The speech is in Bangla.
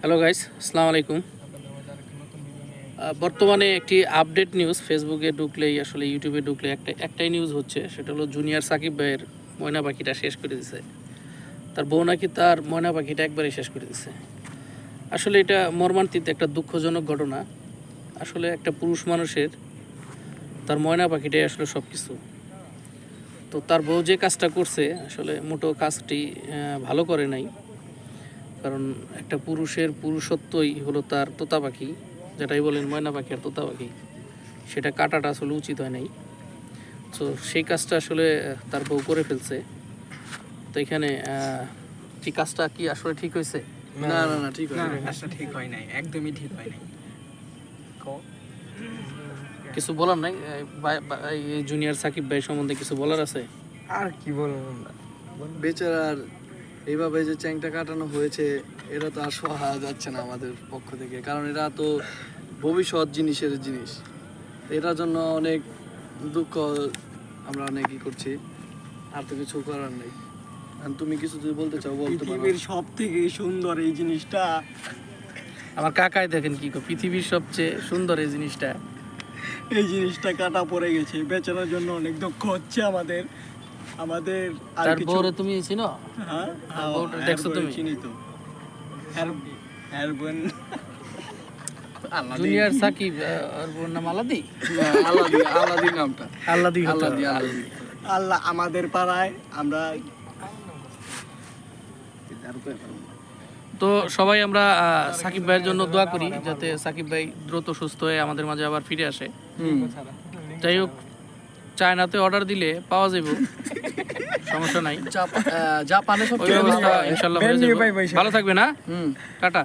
হ্যালো গাইস আসসালামু আলাইকুম বর্তমানে একটি আপডেট নিউজ ফেসবুকে ঢুকলেই, আসলে ইউটিউবে ঢুকলে একটা, একটাই নিউজ হচ্ছে। সেটা হলো জুনিয়র সাকিব ভাইয়ের ময়না পাখিটা শেষ করে দিছে। তার বউ নাকি তার ময়না পাখিটা একবারে শেষ করে দিছে। আসলে এটা মর্মান্তিক, একটা দুঃখজনক ঘটনা। আসলে একটা পুরুষ মানুষের তার ময়না পাখিটাই আসলে সব কিছু তো তার বউ যে কাজটা করছে, আসলে মোটো কাজটি ভালো করে নাই। কারণ একটা পুরুষের পুরুষত্বই হলো তার তোতা পাখি যেটাই বলেন ময়না পাখি আর তোতা পাখি সেটা কাটাটা আসলে উচিত হয় নাই। তো সেই কাজটা আসলে তার বউ করে ফেলছে। তো এখানে কি কাজটা কি আসলে ঠিক হয়েছে? না না না ঠিক কাজটা ঠিক হয় নাই একদমই ঠিক হয় নাই। কিছু বলার নাই? জুনিয়র সাকিব ভাই সম্বন্ধে কিছু বলার আছে? আর কি বলব বেচারার এইভাবে যে চ্যাংটা কাটানো হয়েছে এটা তো আর সহা যাচ্ছে না আমাদের পক্ষ থেকে। কারণ এরা তো ভবিষ্যৎ জিনিসের জিনিস। এটার জন্য অনেক দুঃখ আমরা অনেক ই করছি। আর তো কিছু করার নেই। তুমি কিছু যদি বলতে চাও বলতে পারো। পৃথিবীর সব থেকে সুন্দর এই জিনিসটা। আমার কাকাই দেখেন কি পৃথিবীর সবচেয়ে সুন্দর এই জিনিসটা। এই জিনিসটা কাটা পড়ে গেছে। বেচারার জন্য অনেক দুঃখ হচ্ছে আমাদের। আমাদের আর তার বউরে তুমি চিনো? হ্যাঁ? হ্যাঁ, বউটা হ্যাঁ, দেখছ তুমি? চিনি তো। হ্যাঁ বোন। জুনিয়র সাকিব আহ, বোন নাম আলাদি? আল্লাদি আল্লাদি নামটা। আল্লাদি হতে আল্লাদি আল্লাহ আমাদের পাড়ায় আমরা তো সবাই আমরা সাকিব ভাইয়ের জন্য দোয়া করি যাতে সাকিব ভাই দ্রুত সুস্থ হয়ে আমাদের মাঝে আবার ফিরে আসে। যাই হোক চায়নাতে অর্ডার দিলে পাওয়া যাবে সমস্যা নাই। জাপানে সব ইনশাল্লাহ ভালো থাকবে না হুম। টাটা।